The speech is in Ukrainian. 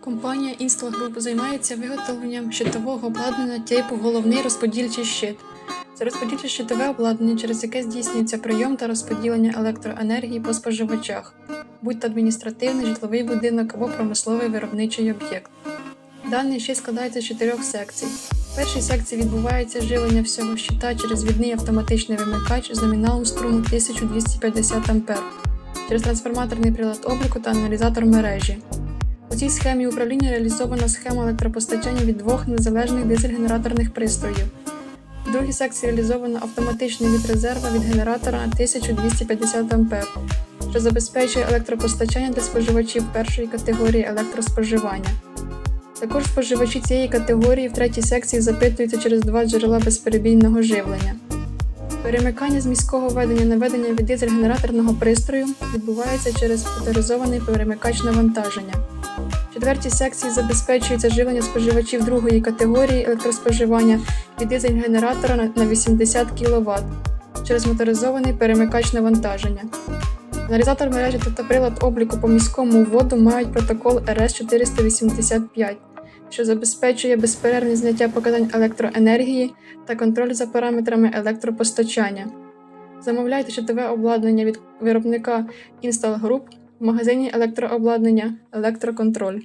Компанія Group займається виготовленням щитового обладнання типу головний розподільчий щит. Це розподільче щитове обладнання, через яке здійснюється прийом та розподілення електроенергії по споживачах, будь то адміністративний, житловий будинок або промисловий виробничий об'єкт. Даний щит складається з чотирьох секцій. В першій секції відбувається живлення всього щита через відний автоматичний вимикач з номіналом струму 1250 А через трансформаторний прилад обліку та аналізатор мережі. У цій схемі управління реалізована схема електропостачання від двох незалежних дизель-генераторних пристроїв. В другій секції реалізовано автоматичний від резерва від генератора 1250 А, що забезпечує електропостачання для споживачів першої категорії електроспоживання. Також споживачі цієї категорії в третій секції запитуються через два джерела безперебійного живлення. Перемикання з міського ведення на ведення від дизель-генераторного пристрою відбувається через моторизований перемикач навантаження. Четвертій секції забезпечується живлення споживачів другої категорії електроспоживання від дизель-генератора на- на 80 кВт через моторизований перемикач навантаження. Аналізатор мережі та прилад обліку по міському вводу мають протокол RS485, що забезпечує безперервне зняття показань електроенергії та контроль за параметрами електропостачання. Замовляйте щитове обладнання від виробника Install Group магазині електрообладнання Електроконтроль.